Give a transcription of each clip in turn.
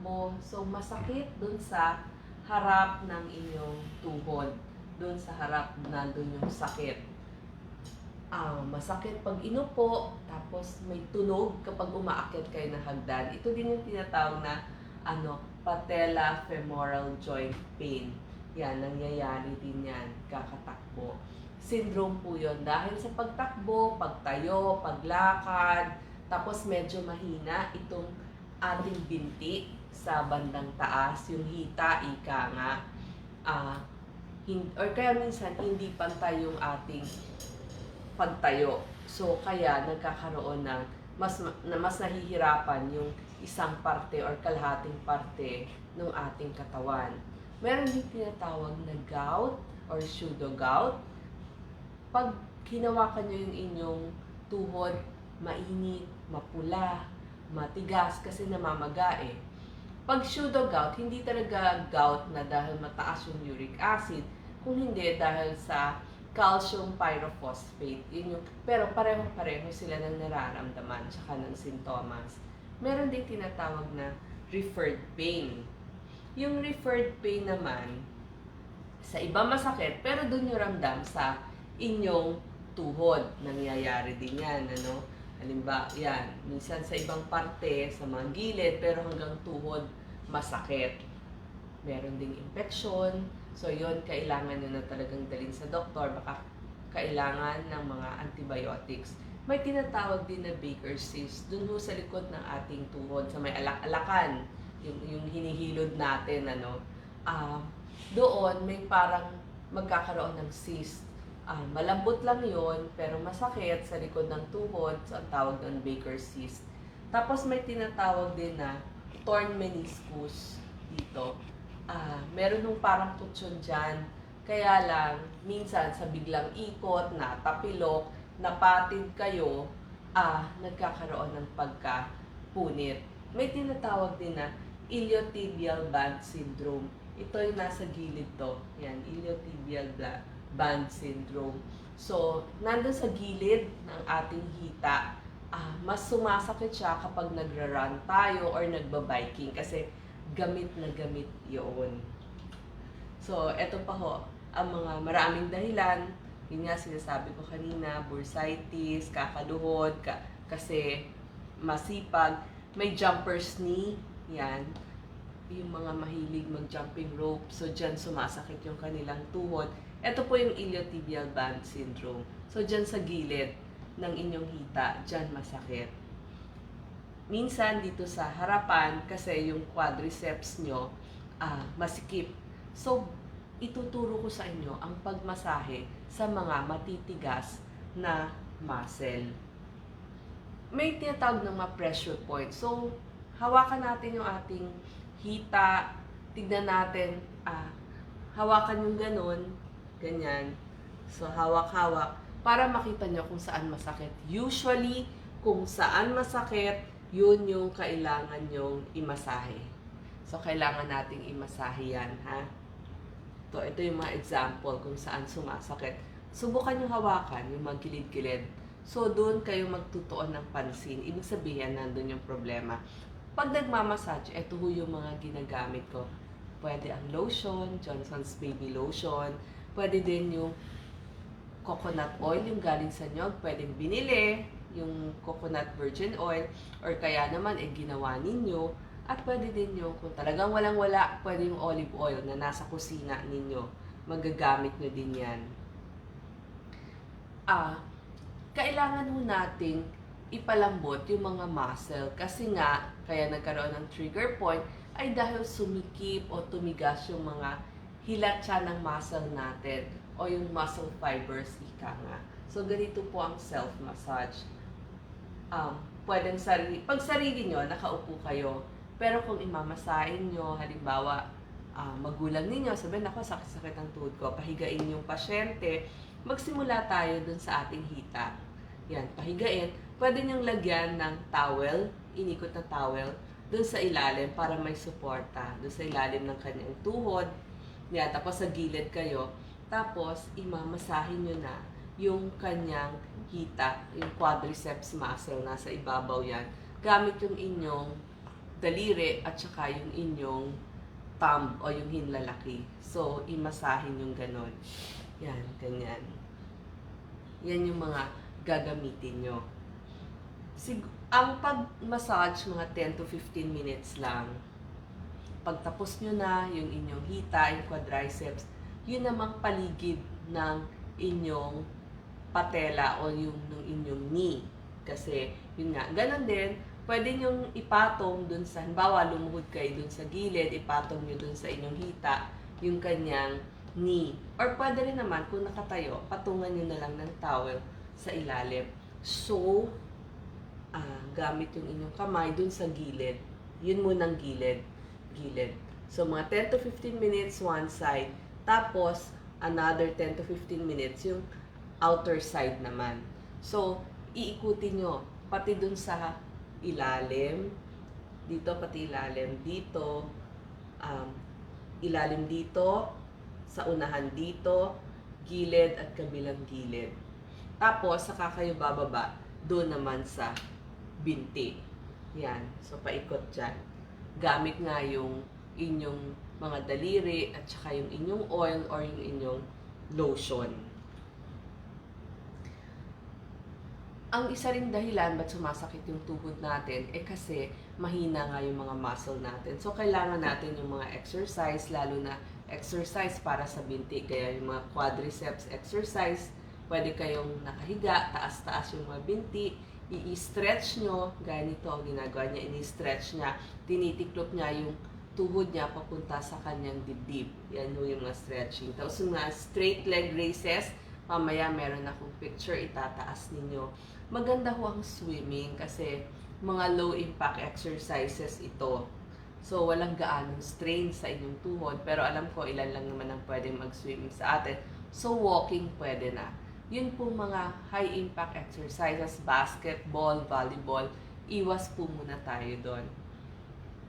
mo. So, masakit dun sa harap ng inyong tuhod. Dun sa harap, nandun yung sakit. Ah, masakit pag inupo, tapos may tunog kapag umaakyat kayo ng hagdan. Ito din yung tinatawag na ano, patella femoral joint pain. Yan, nangyayari din yan, kakatakbo. Syndrome po yun dahil sa pagtakbo, pagtayo, paglakad, tapos medyo mahina itong ating binti sa bandang taas, yung hita, ika nga. Ah, hin- or kaya minsan hindi pantay yung ating pagtayo. So kaya nagkakaroon ng mas ma- na mas nahihirapan yung isang parte or kalahating parte ng ating katawan. Meron din tinatawag na gout or pseudo gout. Pag hinawakan nyo yung inyong tuhod, mainit, mapula, matigas kasi namamaga eh. Pag pseudo gout, hindi talaga gout na dahil mataas yung uric acid, kung hindi dahil sa calcium pyrophosphate. Yun yung, pero pareho-pareho sila ng nararamdaman tsaka ng sintomas. Meron din tinatawag na referred pain. Yung referred pain naman, sa iba masakit, pero doon yung ramdam sa inyong tuhod. Nangyayari din yan, ano? Halimbawa, yan, minsan sa ibang parte, sa mga gilid, pero hanggang tuhod, masakit. Meron ding infection. So, yon kailangan nyo na talagang dalhin sa doktor. Baka kailangan ng mga antibiotics. May tinatawag din na Baker's cyst. Doon ho sa likod ng ating tuhod, sa may alak-alakan, yung, yung hinihilod natin, ano, ah, doon may parang magkakaroon ng cyst. Ah, malambot lang yon pero masakit sa likod ng tuhod. So, ang tawag doon Baker's cyst. Tapos may tinatawag din na torn meniscus dito. Ah, meron nung parang tutsyon dyan. Kaya lang, minsan sa biglang ikot, natapilok, napatid kayo, ah, nagkakaroon ng pagkapunit. May tinatawag din na iliotibial band syndrome. Ito yung nasa gilid to. Yan, iliotibial band syndrome. So, nandun sa gilid ng ating hita, ah, mas sumasakit siya kapag nagra-run tayo or nagba-biking kasi gamit na gamit yun. So, eto pa ho, ang mga maraming dahilan, yun nga sinasabi ko kanina, bursitis, kakaluhod, ka, kasi masipag, may jumper's knee, yan, yung mga mahilig mag-jumping rope, so dyan sumasakit yung kanilang tuhod. Ito po yung iliotibial band syndrome. So dyan sa gilid ng inyong hita, dyan masakit. Minsan dito sa harapan, kasi yung quadriceps nyo, ah, masikip. So, ituturo ko sa inyo ang pagmasahe sa mga matitigas na muscle. May tinatawag ng mga pressure point. So, hawakan natin yung ating hita, tignan natin, ah, hawakan yung ganun, ganyan. So, hawak-hawak para makita nyo kung saan masakit. Usually, kung saan masakit, yun yung kailangan nyong imasahe. So, kailangan nating imasahe yan, ha? Ito, ito yung mga example kung saan sumasakit. Subukan yung hawakan, yung magkilid-kilid. So, doon kayo magtutuon ng pansin. Ibig sabihin, nandun yung problema. Pag nagmamassage, ito ho yung mga ginagamit ko. Pwede ang lotion, Johnson's Baby Lotion. Pwede din yung coconut oil, yung galing sa nyog. Pwedeng binili, yung coconut virgin oil. Or kaya naman, eh, ginawa ninyo. At pwede din yung, kung talagang walang-wala, pwede yung olive oil na nasa kusina ninyo. Magagamit nyo din yan. Ah, kailangan ho nating ipalambot yung mga muscle kasi nga kaya nagkaroon ng trigger point ay dahil sumikip o tumigas yung mga hilatsa ng muscle natin o yung muscle fibers ika nga. So ganito po ang self-massage. Um, pwedeng sarili, pag sarili nyo, nakaupo kayo, pero kung imamasahin nyo, halimbawa, ah, magulang ninyo, sabihin ako, sakit-sakit ang tuhod ko, pahigain yung pasyente, magsimula tayo dun sa ating hita. Yan, pahigain. Pwede niyong lagyan ng towel, inikot na towel, dun sa ilalim para may suporta. Dun sa ilalim ng kanyang tuhod. Yan, tapos sa gilid kayo. Tapos, imamasahin nyo na yung kanyang hita, yung quadriceps muscle, nasa ibabaw yan. Gamit yung inyong daliri at saka yung inyong thumb o yung hinlalaki. So, imasahin yung ganon. Yan, ganyan. Yan yung mga gagamitin nyo. Sig ang pag-massage, mga 10 to 15 minutes lang. Pagtapos nyo na yung inyong hita, yung quadriceps, yun namang paligid ng inyong patela o yung ng inyong knee. Kasi, yun nga, ganun din, pwede nyong ipatong dun sa, halimbawa, lumuhod kayo dun sa gilid, ipatong nyo dun sa inyong hita, yung kanyang knee. Or pwede rin naman, kung nakatayo, patungan nyo na lang ng towel sa ilalim. So, ah, gamit yung inyong kamay dun sa gilid. Yun munang gilid. Gilid. So, mga 10 to 15 minutes one side. Tapos, another 10 to 15 minutes yung outer side naman. So, iikutin nyo. Pati dun sa ilalim. Dito, pati ilalim. Dito. Um, ilalim dito. Sa unahan dito. Gilid at kabilang gilid. Tapos, saka kayo bababa. Doon naman sa binti. Yan. So, paikot dyan. Gamit nga yung inyong mga daliri at saka yung inyong oil or yung inyong lotion. Ang isa ring dahilan ba't sumasakit yung tuhod natin eh kasi mahina nga yung mga muscle natin. So, kailangan natin yung mga exercise, lalo na exercise para sa binti. Kaya yung mga quadriceps exercise, pwede kayong nakahiga, taas-taas yung mga binti, i-stretch nyo, gaya nito, ginagawa niya, ini-stretch niya, tinitiklop niya yung tuhod niya papunta sa kanyang dibdib. Yan yung mga stretching. Tapos yung mga straight leg raises, mamaya meron akong picture, itataas ninyo. Maganda ho ang swimming kasi mga low impact exercises ito. So, walang gaanong strain sa inyong tuhod. Pero alam ko, ilan lang naman ang pwedeng mag-swimming sa atin. So, walking pwede na yun po mga high impact exercises, basketball, volleyball, iwas po muna tayo doon.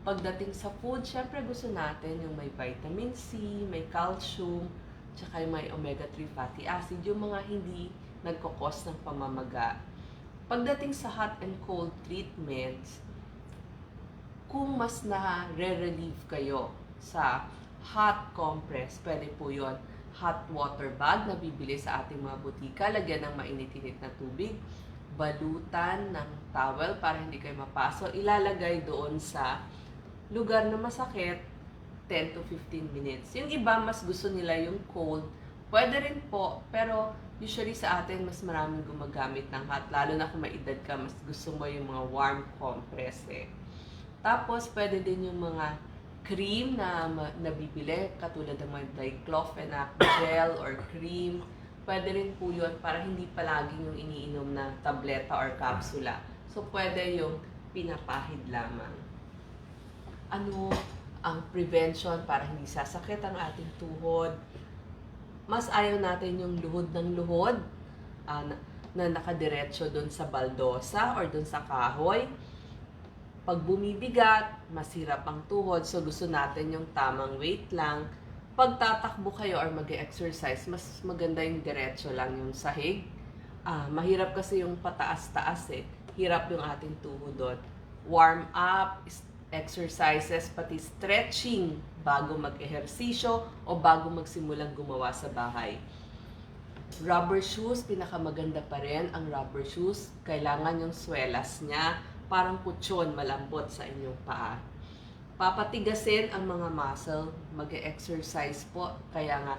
Pagdating sa food, syempre gusto natin yung may vitamin C, may calcium, tsaka yung may omega-3 fatty acid, yung mga hindi nagkakos ng pamamaga. Pagdating sa hot and cold treatments, kung mas na-relieve kayo sa hot compress, pwede po yon hot water bag na bibili sa ating mga butika. Lagyan ng mainit-init na tubig. Balutan ng towel para hindi kayo mapaso. Ilalagay doon sa lugar na masakit 10 to 15 minutes. Yung iba, mas gusto nila yung cold. Pwede rin po, pero usually sa atin, mas maraming gumagamit ng hot. Lalo na kung may edad ka, mas gusto mo yung mga warm compress eh. Tapos, pwede din yung mga cream na nabibili, katulad ng mga diclofenac gel or cream. Pwede rin po yun para hindi palagi yung iniinom na tableta or kapsula. So, pwede yung pinapahid lamang. Ano ang prevention para hindi sasakit ang ating tuhod? Mas ayaw natin yung luhod ng luhod ah, na, na nakadiretso doon sa baldosa or doon sa kahoy pag bumibigat, masirap ang tuhod, so gusto natin yung tamang weight lang. Pag tatakbo kayo or mag exercise mas maganda yung diretso lang yung sahig. Ah, mahirap kasi yung pataas-taas eh. Hirap yung ating tuhod doon. Warm up, exercises, pati stretching bago mag-ehersisyo o bago magsimulang gumawa sa bahay. Rubber shoes, pinakamaganda pa rin ang rubber shoes. Kailangan yung swelas niya parang kutsyon malambot sa inyong paa. Papatigasin ang mga muscle, mag-exercise po. Kaya nga,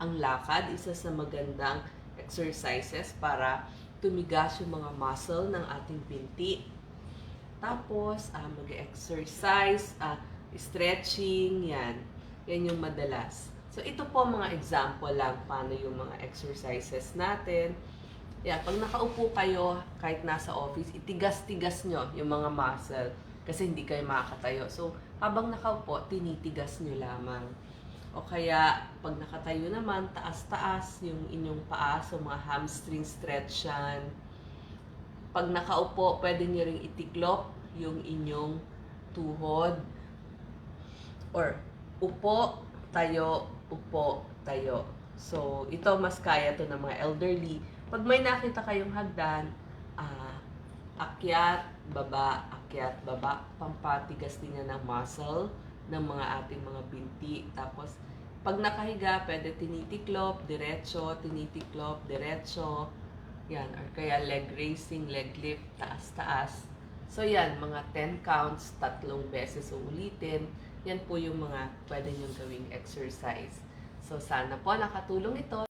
ang lakad, isa sa magandang exercises para tumigas yung mga muscle ng ating binti. Tapos, ah, mag-exercise, ah, stretching, yan. Yan yung madalas. So, ito po mga example lang paano yung mga exercises natin. Yeah, pag nakaupo kayo, kahit nasa office, itigas-tigas nyo yung mga muscle kasi hindi kayo makakatayo. So, habang nakaupo, tinitigas nyo lamang. O kaya, pag nakatayo naman, taas-taas yung inyong paa, so mga hamstring stretch yan. Pag nakaupo, pwede nyo ring itiklop yung inyong tuhod. Or, upo, tayo, upo, tayo. So, ito mas kaya to ng mga elderly pag may nakita kayong hagdan, ah, akyat, baba, paakyat, baba, pampatigas din yan ng muscle ng mga ating mga binti. Tapos, pag nakahiga, pwede tinitiklop, diretso, tinitiklop, diretso. Yan, or kaya leg raising, leg lift, taas-taas. So yan, mga 10 counts, tatlong beses uulitin. Yan po yung mga pwede nyo gawing exercise. So sana po nakatulong ito.